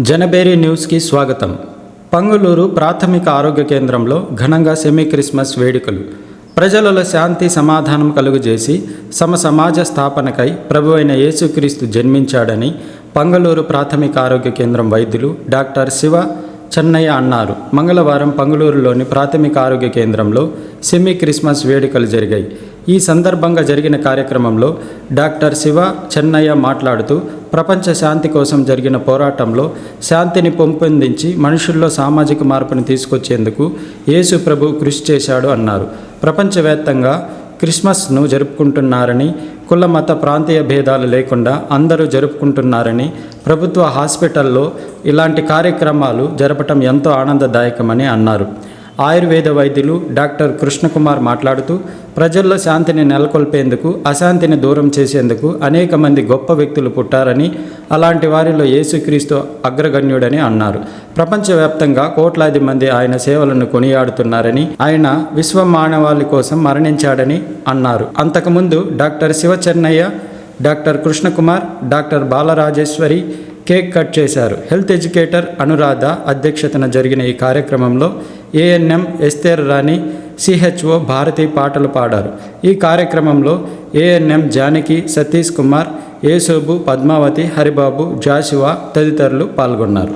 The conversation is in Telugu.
జనబేరి న్యూస్కి స్వాగతం. పంగులూరు ప్రాథమిక ఆరోగ్య కేంద్రంలో ఘనంగా సెమీ క్రిస్మస్ వేడుకలు. ప్రజలలో శాంతి సమాధానం కలుగజేసి సమ సమాజ స్థాపనకై ప్రభు అయిన యేసుక్రీస్తు జన్మించాడని పంగళూరు ప్రాథమిక ఆరోగ్య కేంద్రం వైద్యులు డాక్టర్ శివ చెన్నయ్య అన్నారు. మంగళవారం పంగళూరులోని ప్రాథమిక ఆరోగ్య కేంద్రంలో సెమీ క్రిస్మస్ వేడుకలు జరిగాయి. ఈ సందర్భంగా జరిగిన కార్యక్రమంలో డాక్టర్ శివ చెన్నయ్య మాట్లాడుతూ ప్రపంచ శాంతి కోసం జరిగిన పోరాటంలో శాంతిని పెంపొందించి మనుషుల్లో సామాజిక మార్పుని తీసుకొచ్చేందుకు యేసు ప్రభు కృషి చేశాడు అన్నారు. ప్రపంచవ్యాప్తంగా క్రిస్మస్ను జరుపుకుంటున్నారని కుల మత ప్రాంతీయ భేదాలు లేకుండా అందరూ జరుపుకుంటున్నారని ప్రభుత్వ హాస్పిటల్లో ఇలాంటి కార్యక్రమాలు జరపటం ఎంతో ఆనందదాయకమని అన్నారు. ఆయుర్వేద వైద్యులు డాక్టర్ కృష్ణకుమార్ మాట్లాడుతూ ప్రజల్లో శాంతిని నెలకొల్పేందుకు అశాంతిని దూరం చేసేందుకు అనేక మంది గొప్ప వ్యక్తులు పుట్టారని అలాంటి వారిలో యేసుక్రీస్తు అగ్రగణ్యుడని అన్నారు. ప్రపంచవ్యాప్తంగా కోట్లాది మంది ఆయన సేవలను కొనియాడుతున్నారని ఆయన విశ్వ మానవాళి కోసం మరణించాడని అన్నారు. అంతకుముందు doctor Sivachennaiah doctor Krishnakumar doctor Balarajeswari cake cut చేశారు. హెల్త్ ఎడ్యుకేటర్ అనురాధ అధ్యక్షతన జరిగిన ఈ కార్యక్రమంలో ఏఎన్ఎం ఎస్తేర్ రాణి సిహెచ్ఓ భారతి పాటలు పాడారు. ఈ కార్యక్రమంలో ఏఎన్ఎం జానకి సతీష్ కుమార్ ఏసోబు పద్మావతి హరిబాబు జాషువా తదితరులు పాల్గొన్నారు.